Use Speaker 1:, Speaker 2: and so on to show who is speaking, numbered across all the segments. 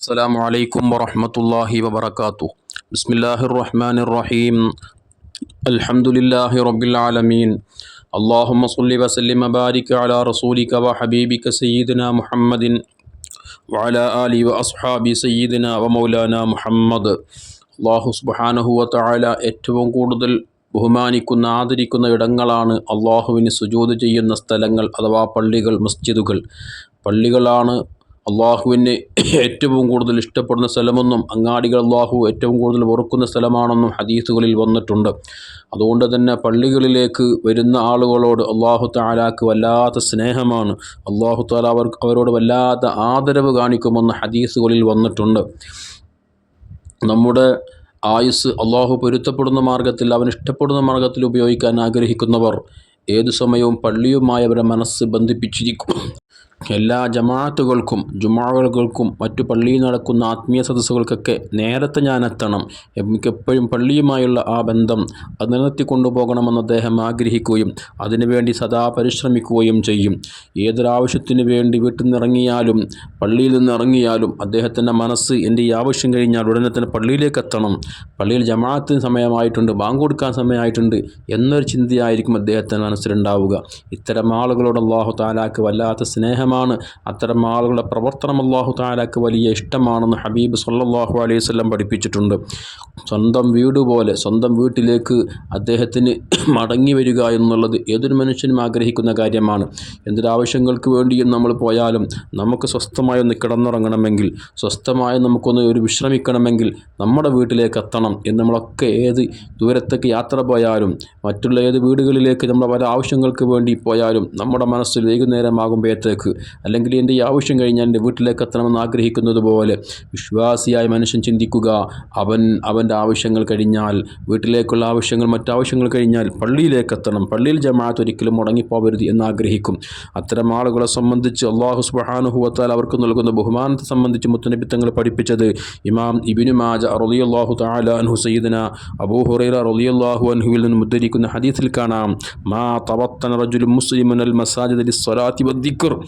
Speaker 1: السلام عليكم ورحمة الله وبركاته بسم الله الرحمن الرحيم الحمد لله رب العالمين اللهم صل وسلم وبارك على رسولك وحبيبك سيدنا محمد وعلى آله وأصحابه سيدنا ومولانا محمد അള്ളാഹു സുബാനഹുവ താല ഏറ്റവും കൂടുതൽ ബഹുമാനിക്കുന്ന ആദരിക്കുന്ന ഇടങ്ങളാണ് അള്ളാഹുവിന് സുജൂത് ചെയ്യുന്ന സ്ഥലങ്ങൾ അഥവാ പള്ളികൾ മസ്ജിദുകൾ പള്ളികളാണ് അള്ളാഹുവിന് ഏറ്റവും കൂടുതൽ ഇഷ്ടപ്പെടുന്ന സ്ഥലമെന്നും അങ്ങാടികൾ അള്ളാഹു ഏറ്റവും കൂടുതൽ വെറുക്കുന്ന സ്ഥലമാണെന്നും ഹദീസുകളിൽ വന്നിട്ടുണ്ട്. അതുകൊണ്ട് തന്നെ പള്ളികളിലേക്ക് വരുന്ന ആളുകളോട് അള്ളാഹു താലാക്ക് വല്ലാത്ത സ്നേഹമാണ്. അള്ളാഹു താല അവർക്ക് അവരോട് വല്ലാത്ത ആദരവ് കാണിക്കുമെന്ന് ഹദീസുകളിൽ വന്നിട്ടുണ്ട്. നമ്മുടെ ആയുസ് അള്ളാഹു പൊരുത്തപ്പെടുന്ന മാർഗത്തിൽ അവൻ ഇഷ്ടപ്പെടുന്ന മാർഗത്തിൽ ഉപയോഗിക്കാൻ ആഗ്രഹിക്കുന്നവർ ഏതു സമയവും പള്ളിയുമായി അവരുടെ മനസ്സ് ബന്ധിപ്പിച്ചിരിക്കും. എല്ലാ ജമാഅത്തുകൾക്കും ജുമാകൾക്കും മറ്റു പള്ളിയിൽ നടക്കുന്ന ആത്മീയ സദസ്സുകൾക്കൊക്കെ നേരത്തെ ഞാൻ എത്തണം എനിക്കെപ്പോഴും പള്ളിയുമായുള്ള ആ ബന്ധം അത് നിലനിർത്തി കൊണ്ടുപോകണമെന്ന് അദ്ദേഹം ആഗ്രഹിക്കുകയും അതിനുവേണ്ടി സദാ പരിശ്രമിക്കുകയും ചെയ്യും. ഏതൊരാവശ്യത്തിന് വേണ്ടി വീട്ടിൽ നിന്ന് ഇറങ്ങിയാലും പള്ളിയിൽ നിന്ന് ഇറങ്ങിയാലും അദ്ദേഹത്തിന്റെ മനസ്സ് എന്റെ ഈ ആവശ്യം കഴിഞ്ഞാൽ ഉടനെ തന്നെ പള്ളിയിലേക്ക് എത്തണം. പള്ളിയിൽ ജമാഅത്തിന് സമയമായിട്ടുണ്ട് ബാങ്ക് കൊടുക്കാൻ സമയമായിട്ടുണ്ട് എന്നൊരു ചിന്തയായിരിക്കും അദ്ദേഹത്തിന്റെ മനസ്സിലുണ്ടാവുക. ഇത്തരം ആളുകളോട് അള്ളാഹു താലാക്ക് വല്ലാത്ത സ്നേഹമാണ്. അത്തരം ആളുകളുടെ പ്രവർത്തനം അള്ളാഹു താലാക്ക് വലിയ ഇഷ്ടമാണെന്ന് ഹബീബ് സല്ലാഹു അലൈഹി വസല്ലം പഠിപ്പിച്ചിട്ടുണ്ട്. സ്വന്തം വീട് പോലെ സ്വന്തം വീട്ടിലേക്ക് അദ്ദേഹത്തിന് മടങ്ങി വരിക എന്നുള്ളത് ഏതൊരു മനുഷ്യനും ആഗ്രഹിക്കുന്ന കാര്യമാണ്. എന്തൊരാവശ്യങ്ങൾക്ക് വേണ്ടിയും നമ്മൾ പോയാലും നമുക്ക് സ്വസ്ഥമായി ഒന്ന് കിടന്നുറങ്ങണമെങ്കിൽ സ്വസ്ഥമായി നമുക്കൊന്ന് ഒരു വിശ്രമിക്കണമെങ്കിൽ നമ്മുടെ വീട്ടിലേക്ക് എത്തണം എന്ന് നമ്മളൊക്കെ ഏത് ദൂരത്തേക്ക് യാത്ര പോയാലും മറ്റുള്ള ഏത് വീടുകളിലേക്ക് നമ്മുടെ പല ആവശ്യങ്ങൾക്ക് വേണ്ടി പോയാലും നമ്മുടെ മനസ്സിൽ വൈകുന്നേരമാകുമ്പോഴത്തേക്ക് അല്ലെങ്കിൽ എന്റെ ഈ ആവശ്യം കഴിഞ്ഞാൽ എന്റെ വീട്ടിലേക്ക് എത്തണമെന്ന് ആഗ്രഹിക്കുന്നത് പോലെ വിശ്വാസിയായ മനുഷ്യൻ ചിന്തിക്കുക. അവൻ അവന്റെ ആവശ്യങ്ങൾ കഴിഞ്ഞാൽ വീട്ടിലേക്കുള്ള ആവശ്യങ്ങൾ മറ്റാവശ്യങ്ങൾ കഴിഞ്ഞാൽ പള്ളിയിലേക്ക് എത്തണം. പള്ളിയിൽ ജമാഅത്ത് ഒരിക്കലും മുടങ്ങിപ്പോവരുത് എന്ന് ആഗ്രഹിക്കും. അത്തരം ആളുകളെ സംബന്ധിച്ച് അള്ളാഹു സുബാനുഹുവത്താൽ അവർക്ക് നൽകുന്ന ബഹുമാനത്തെ സംബന്ധിച്ച് മുത്തനബി തങ്ങൾ പഠിപ്പിച്ചത് ഇമാം ഇബിനു മാജ റളിയല്ലാഹു തആല അൻഹു സയ്യിദന അബൂ ഹുറൈറ റളിയല്ലാഹു അൻഹുവിൽ നിന്ന് ഉദ്ധരിക്കുന്ന ഹദീസിൽ കാണാം. മാ തവത്തൻ റജുലും മുസ്ലിമുൻ അൽ മസാജിദ് അലി സ്വലാത്തി ഒരാൾ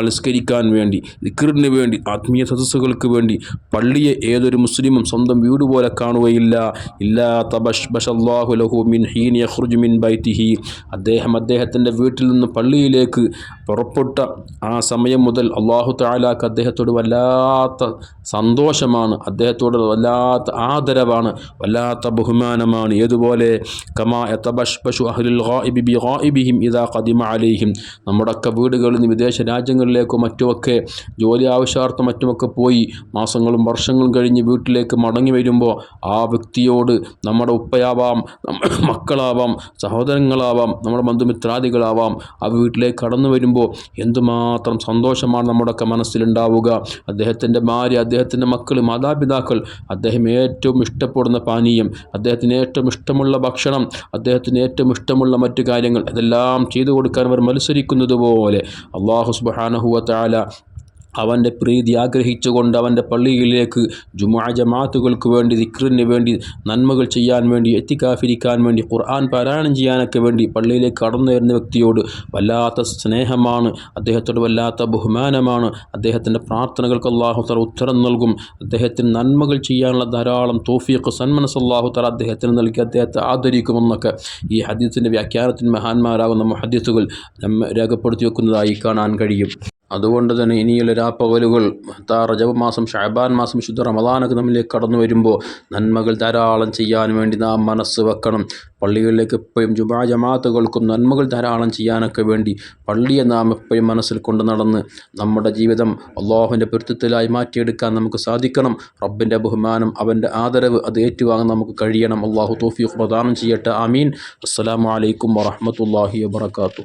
Speaker 1: നിസ്കരിക്കാൻ വേണ്ടി ദിക്കറിന് വേണ്ടി ആത്മീയ സദസ്സുകൾക്ക് വേണ്ടി പള്ളിയെ ഏതൊരു മുസ്ലിമും സ്വന്തം വീട് പോലെ കാണുകയില്ല. ബൈത്തിഹി അദ്ദേഹം അദ്ദേഹത്തിന്റെ വീട്ടിൽ നിന്ന് പള്ളിയിലേക്ക് പുറപ്പെട്ട ആ സമയം മുതൽ അള്ളാഹു താലാക്ക് അദ്ദേഹത്തോട് വല്ലാത്ത സന്തോഷമാണ്. അദ്ദേഹത്തോട് വല്ലാത്ത ആദരവാണ്. വല്ലാത്ത ബഹുമാനമാണ്. ഏതുപോലെ? കമാ ഗായിബി ബി ഗായിബിഹിം ഇദാ ഖദിമ അലൈഹിം. നമ്മുടെയൊക്കെ വീടുകളിൽ നിന്ന് വിദേശ രാജ്യങ്ങളിലേക്കോ മറ്റുമൊക്കെ ജോലി ആവശ്യാർത്ഥം മറ്റുമൊക്കെ പോയി മാസങ്ങളും വർഷങ്ങളും കഴിഞ്ഞ് വീട്ടിലേക്ക് മടങ്ങി വരുമ്പോൾ ആ വ്യക്തിയോട് നമ്മുടെ ഉപ്പയാവാം മക്കളാവാം സഹോദരങ്ങളാവാം നമ്മുടെ ബന്ധുമിത്രാദികളാവാം ആ വീട്ടിലേക്ക് കടന്നു വരുമ്പോൾ എന്തുമാത്രം സന്തോഷമാണ് നമ്മുടെയൊക്കെ മനസ്സിലുണ്ടാവുക. അദ്ദേഹത്തിന്റെ ഭാര്യ അദ്ദേഹത്തിന്റെ മക്കൾ മാതാപിതാക്കൾ അദ്ദേഹം ഏറ്റവും ഇഷ്ടപ്പെടുന്ന പാനീയം അദ്ദേഹത്തിന് ഏറ്റവും ഇഷ്ടമുള്ള ഭക്ഷണം അദ്ദേഹത്തിന് ഏറ്റവും ഇഷ്ടമുള്ള മറ്റു കാര്യങ്ങൾ അതെല്ലാം ചെയ്തു കൊടുക്കാൻ അവർ മത്സരിക്കുന്നത് പോലെ അള്ളാഹു സുബാനഹുവ താല അവന്റെ പ്രീതി ആഗ്രഹിച്ചുകൊണ്ട് അവന്റെ പള്ളിയിലേക്ക് ജുമാ ജമാഅത്തുകൾക്ക് വേണ്ടി ദിക്റിന് വേണ്ടി നന്മകൾ ചെയ്യാൻ വേണ്ടി എത്തിക്കാഫിരിക്കാൻ വേണ്ടി ഖുർആൻ പാരായണം ചെയ്യാനൊക്കെ വേണ്ടി പള്ളിയിലേക്ക് കടന്നു വരുന്ന വ്യക്തിയോട് വല്ലാത്ത സ്നേഹമാണ് അദ്ദേഹത്തോട് വല്ലാത്ത ബഹുമാനമാണ്. അദ്ദേഹത്തിന്റെ പ്രാർത്ഥനകൾക്ക് അള്ളാഹു തല ഉത്തരം നൽകും. അദ്ദേഹത്തിന് നന്മകൾ ചെയ്യാനുള്ള ധാരാളം തോഫിയൊക്കെ സന്മനസ് അള്ളാഹു തല അദ്ദേഹത്തിന് നൽകി. അദ്ദേഹത്തെ ആദരിക്കുമെന്നൊക്കെ ഈ ഹദീസിന്റെ വ്യാഖ്യാനത്തിന് മഹാന്മാരാകുന്ന നമ്മെ രേഖപ്പെടുത്തി വെക്കുന്നതായി കാണാൻ കഴിയും. അതുകൊണ്ട് തന്നെ ഇനിയുള്ള രാപ്പകലുകൾ താ റജബ് മാസം ഷാബാൻ മാസം ശുദ്ധ റമദാനൊക്കെ നമ്മിലേക്ക് കടന്നു വരുമ്പോൾ നന്മകൾ ധാരാളം ചെയ്യാൻ വേണ്ടി നാം മനസ്സ് വെക്കണം. പള്ളികളിലേക്ക് എപ്പോഴും ജുമാ ജമാത്തുകൾക്കും നന്മകൾ ധാരാളം ചെയ്യാനൊക്കെ വേണ്ടി പള്ളിയെ നാം എപ്പോഴും മനസ്സിൽ കൊണ്ട് നടന്ന് നമ്മുടെ ജീവിതം അള്ളാഹുവിന്റെ പൊരുത്തത്തിലായി മാറ്റിയെടുക്കാൻ നമുക്ക് സാധിക്കണം. റബ്ബിന്റെ ബഹുമാനം അവന്റെ ആദരവ് അത് ഏറ്റുവാങ്ങാൻ നമുക്ക് കഴിയണം. അള്ളാഹു തോഫീഖ് പ്രദാനം ചെയ്യട്ടെ. ആമീൻ. അസ്സലാമു അലൈക്കും വറഹമത്തല്ലാഹി വാത്തു